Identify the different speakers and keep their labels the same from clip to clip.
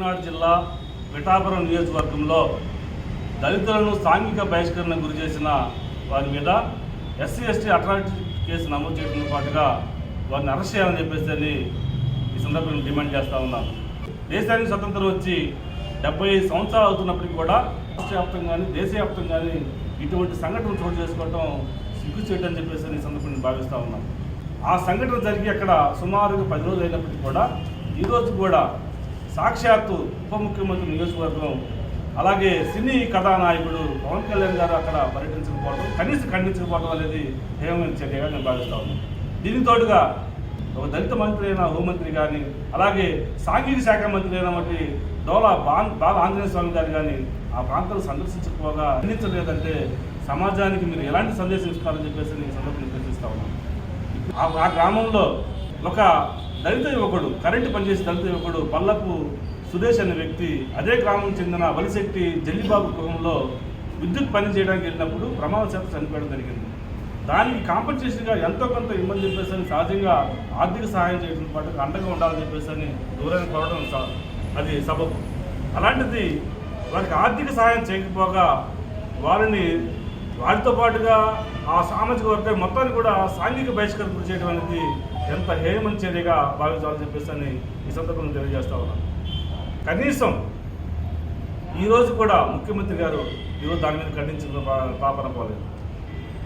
Speaker 1: కాకినాడ జిల్లా పిఠాపురం నియోజకవర్గంలో దళితులను సాంఘిక బహిష్కరణ గురి చేసిన వారి మీద ఎస్సీ ఎస్టీ అట్రాసిటీ కేసు నమోదు చేయడంతో పాటుగా వారిని అరెస్ట్ చేయాలని చెప్పేసి అని ఈ సందర్భంగా డిమాండ్ చేస్తూ ఉన్నాను దేశానికి స్వతంత్రం వచ్చి డెబ్బై ఐదు సంవత్సరాలు అవుతున్నప్పటికీ కూడా రాష్ట్ర వ్యాప్తంగా కానీ దేశవ్యాప్తంగా కానీ ఇటువంటి సంఘటనలు చోటు చేసుకోవడం సిగ్గు చేయడం అని చెప్పేసి అని ఈ సందర్భంగా భావిస్తూ ఉన్నాను ఆ సంఘటన జరిగి అక్కడ సుమారుగా పది రోజులు అయినప్పటికీ కూడా ఈరోజు కూడా సాక్షాత్తు ఉప ముఖ్యమంత్రి నియోజకవర్గం అలాగే సినీ కథానాయకుడు పవన్ కళ్యాణ్ గారు అక్కడ పర్యటించకపోవడం కనీసం ఖండించకపోవడం అనేది హేమైన చర్యగా నేను భావిస్తా ఉన్నాను. దీనికి తోడుగా ఒక దళిత మంత్రి అయిన హోంమంత్రి కానీ అలాగే సాంఘిక శాఖ మంత్రి అయినటువంటి డోలా బాన్ బాల ఆంజనేయ స్వామి గారు కానీ ఆ ప్రాంతాలు సందర్శించకపోగా ఖండించలేదంటే సమాజానికి మీరు ఎలాంటి సందేశం ఇస్తారని చెప్పేసి నేను సందర్భంగా ప్రశ్నిస్తా ఉన్నాను. ఆ గ్రామంలో ఒక దళిత యువకుడు కరెంటు పనిచేసే దళిత యువకుడు పల్లపు సురేష్ అనే వ్యక్తి అదే గ్రామం చెందిన వలిశెట్టి జల్లిబాబు గృహంలో విద్యుత్ పని చేయడానికి వెళ్ళినప్పుడు ప్రమాదశాతం చనిపోవడం జరిగింది. దానికి కాంపన్సేషన్గా ఎంతో కొంత ఇమ్మని చెప్పేసి అని సహజంగా ఆర్థిక సహాయం చేయడం పాటు అండగా ఉండాలని చెప్పేసి అని దూరానికి పోవడం అది సబబు. అలాంటిది వారికి ఆర్థిక సహాయం చేయకపోగా వారిని వారితో పాటుగా ఆ సామాజిక వర్గం మొత్తాన్ని కూడా సాంఘిక బహిష్కరణ గురి చేయడం అనేది ఎంత హేయమని చర్యగా భావించాలని చెప్పేసి అని ఈ సందర్భంగా తెలియజేస్తా ఉన్నాను కనీసం ఈరోజు కూడా ముఖ్యమంత్రి గారు ఈరోజు దాని మీద ఖండించిన పాపన పోలేదు.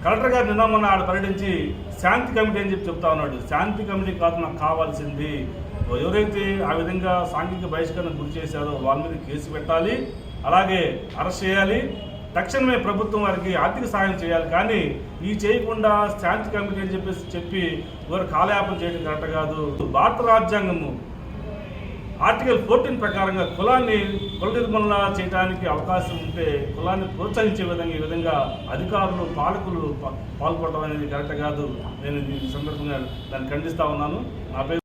Speaker 1: కలెక్టర్ గారు నిన్న మొన్న ఆడ పర్యటించి శాంతి కమిటీ అని చెప్పి చెప్తా ఉన్నాడు. శాంతి కమిటీ కాదు నాకు కావాల్సింది ఎవరైతే ఆ విధంగా సాంఘిక బహిష్కరణ గురి చేశారో వాళ్ళ మీద కేసు పెట్టాలి అలాగే అరెస్ట్ చేయాలి తక్షణమే ప్రభుత్వం వారికి ఆర్థిక సాయం చేయాలి. కానీ ఈ చేయకుండా శాంతి కమిటీ అని చెప్పేసి చెప్పి వారు కాలయాపన చేయడం కరెక్ట్ కాదు. భారత రాజ్యాంగము ఆర్టికల్ ఫోర్టీన్ ప్రకారంగా కులాన్ని కుల నిర్మూలన చేయడానికి అవకాశం ఉంటే కులాన్ని ప్రోత్సహించే విధంగా ఈ విధంగా అధికారులు పాలకులు పా- పాల్పడడం అనేది కరెక్ట్ కాదు. నేను ఈ సందర్భంగా దాన్ని ఖండిస్తా ఉన్నాను. నా పేరు